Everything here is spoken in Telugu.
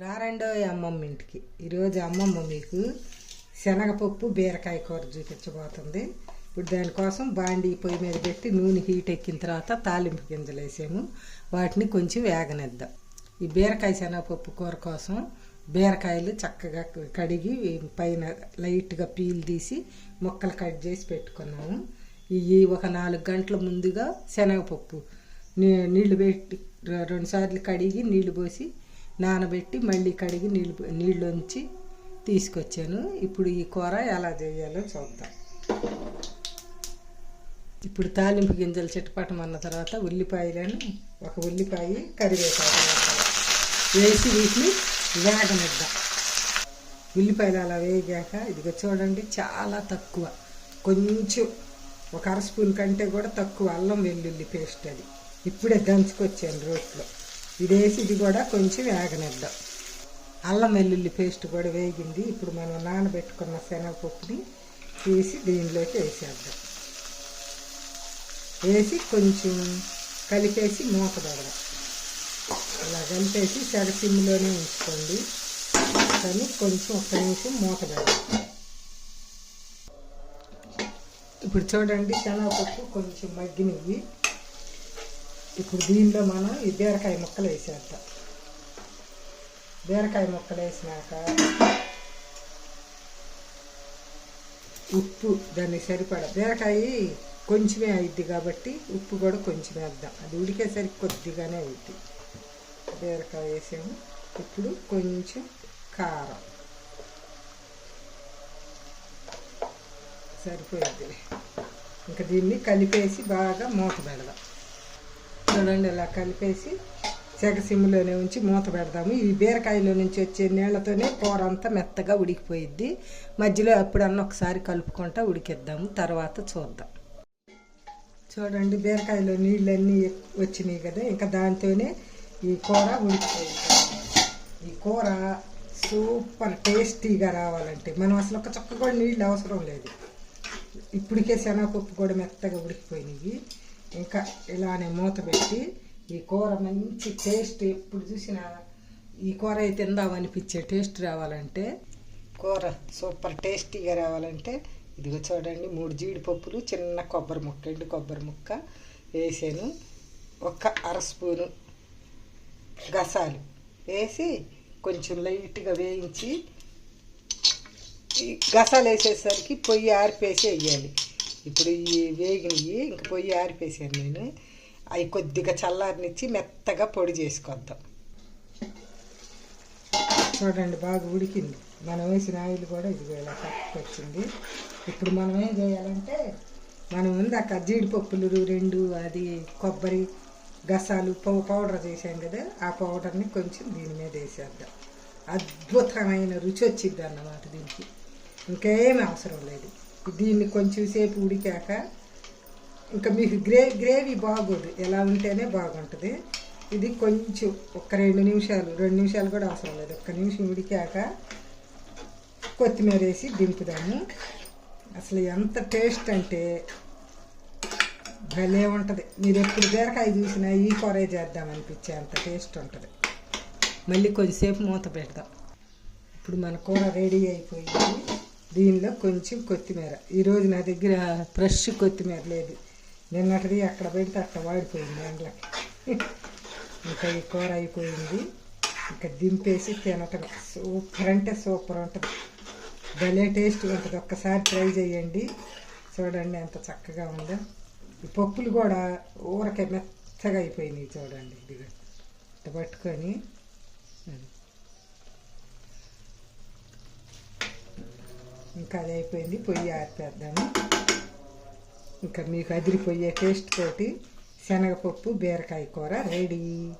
రారండో అమ్మమ్మ ఇంటికి ఈరోజు అమ్మమ్మ మీకు శనగపప్పు బీరకాయ కూర చూపించబోతుంది. ఇప్పుడు దానికోసం బాండీ పొయ్యి మీద పెట్టి నూనె హీట్ ఎక్కిన తర్వాత తాలింపు గింజలు వేసాము. వాటిని కొంచెం వేగనిద్దాం. ఈ బీరకాయ శనగపప్పు కూర కోసం బీరకాయలు చక్కగా కడిగి పైన లైట్గా పీల్ తీసి ముక్కలు కట్ చేసి పెట్టుకున్నాము. ఇవి ఒక నాలుగు గంటల ముందుగా శనగపప్పు నీ పెట్టి రెండుసార్లు రెండు సార్లు కడిగి నీళ్ళు పోసి నానబెట్టి మళ్ళీ కడిగి నీళ్ళు నీళ్ళొంచి తీసుకొచ్చాను. ఇప్పుడు ఈ కూర ఎలా చేయాలో చూద్దాం. ఇప్పుడు తాలింపు గింజలు చిట్టపట్టమన్న తర్వాత ఉల్లిపాయలను ఒక ఉల్లిపాయ కరివేపాకు వేసి వీటిని వేగనిద్దాం. ఉల్లిపాయలు అలా వేగాక ఇదిగో చూడండి చాలా తక్కువ. కొంచెం ఒక అర స్పూన్ కంటే కూడా తక్కువ అల్లం వెల్లుల్లి పేస్ట్ అది. ఇప్పుడే దంచుకొచ్చాను రోట్లో. ఇది ఇది కూడా కొంచెం వేగనిద్దాం. అల్లం వెల్లుల్లి పేస్ట్ కూడా వేగింది. ఇప్పుడు మనం నానబెట్టుకున్న శనగపప్పుని తీసి దీనిలోకి వేసేద్దాం. వేసి కొంచెం కలిపేసి మూత పెడదాం. అలా కలిపేసి సగ సిమ్లోనే ఉంచుకోండి. కానీ కొంచెం ఒక్క నిమిషం మూత పెడదాం. ఇప్పుడు చూడండి శనగపప్పు కొంచెం మగ్గినవి ఇప్పుడు దీనిలో మనం ఈ బీరకాయ ముక్కలు వేసేద్దాం. బీరకాయ ముక్కలు వేసినాక ఉప్పు దాన్ని సరిపడా. బీరకాయ కొంచెమే అయిద్ది కాబట్టి ఉప్పు కూడా కొంచెం వేద్దాం. అది ఉడికేసరికి కొద్దిగానే అవుద్ది బీరకాయ వేసాము. ఇప్పుడు కొంచెం కారం. సరిపోయింది. ఇంకా దీన్ని కలిపేసి బాగా మూత పెడదాం. చూడండి ఇలా కలిపేసి చెగ సిమ్లోనే ఉంచి మూత పెడదాము ఈ బీరకాయలో నుంచి వచ్చే నీళ్ళతోనే కూర అంతా మెత్తగా ఉడికిపోయిద్ది. మధ్యలో ఎప్పుడన్నా ఒకసారి కలుపుకుంటా ఉడికిద్దాము. తర్వాత చూద్దాం. చూడండి బీరకాయలో నీళ్ళన్నీ వచ్చినాయి కదా ఇంకా దాంతోనే ఈ కూర ఉడికిపోయింది. ఈ కూర సూపర్ టేస్టీగా రావాలంటే మనం అసలు ఒక చుక్క కూడా నీళ్ళు అవసరం లేదు. ఇప్పటికే శనగపప్పు కూడా మెత్తగా ఉడికిపోయినాయి. ఇంకా ఇలానే మూత పెట్టి ఈ కూర మంచి టేస్ట్ ఎప్పుడు చూసినా ఈ కూర అయితే తిందామనిపించే టేస్ట్ రావాలంటే కూర సూపర్ టేస్టీగా రావాలంటే ఇదిగో చూడండి మూడు జీడిపప్పులు చిన్న కొబ్బరి ముక్క ఎండు కొబ్బరి ముక్క వేసాను. ఒక అర స్పూను గసాలు వేసి కొంచెం లైట్గా వేయించి ఈ గసాలు వేసేసరికి పొయ్యి ఆరిపేసి వేయాలి. ఇప్పుడు ఈ వేగినవి ఇంక పొయ్యి ఆరిపేసాను నేను. అవి కొద్దిగా చల్లారనిచ్చి మెత్తగా పొడి చేసుకొద్దాం. చూడండి బాగా ఉడికింది. మనం వేసిన ఆయిల్ కూడా ఇది ఇలా పట్టుకొచ్చింది ఇప్పుడు మనం ఏం చేయాలంటే మనం ఇందాక జీడిపప్పులు రెండు అది కొబ్బరి గసాలు పౌ పౌడర్ చేసాం కదా ఆ పౌడర్ని కొంచెం దీని మీద వేసేద్దాం. అద్భుతమైన రుచి వచ్చింది అన్నమాట దీనికి. ఇంకేమీ అవసరం లేదు. దీన్ని కొంచెం సేపు ఉడికాక ఇంకా మీకు గ్రే గ్రేవీ బాగోదు. ఎలా ఉంటేనే బాగుంటుంది. ఇది కొంచెం ఒక రెండు నిమిషాలు రెండు నిమిషాలు కూడా అవసరం లేదు. ఒక్క నిమిషం ఉడికాక కొత్తిమీర వేసి దింపుదాము. అసలు ఎంత టేస్ట్ అంటే భలే ఉంటుంది. మీరు ఎప్పుడు బీరకాయ చూసినా ఈ కూరే చేద్దామనిపించే అంత టేస్ట్ ఉంటుంది. మళ్ళీ కొద్దిసేపు మూత పెడదాం. ఇప్పుడు మన కూర రెడీ అయిపోయింది. దీనిలో కొంచెం కొత్తిమీర. ఈరోజు నా దగ్గర ఫ్రెష్ కొత్తిమీర లేదు. నిన్నటిది అక్కడ పెడితే అక్కడ వాడిపోయింది ఎండలకి ఇంకా ఈ కూర అయిపోయింది. ఇంకా దింపేసి తినటం సూపర్ అంటే సూపర్ ఉంటుంది. భలే టేస్ట్ ఉంటుంది. ఒక్కసారి ట్రై చేయండి. చూడండి ఎంత చక్కగా ఉందో. ఈ పప్పులు కూడా ఊరకే మెత్తగా అయిపోయినాయి చూడండి. ఇదిగో పట్టుకొని. ఇంకా అది అయిపోయింది పొయ్యి ఆరిపేద్దాము. ఇంకా మీకు అదిరిపోయే టేస్ట్ తోటి శనగపప్పు బీరకాయ కూర రెడీ.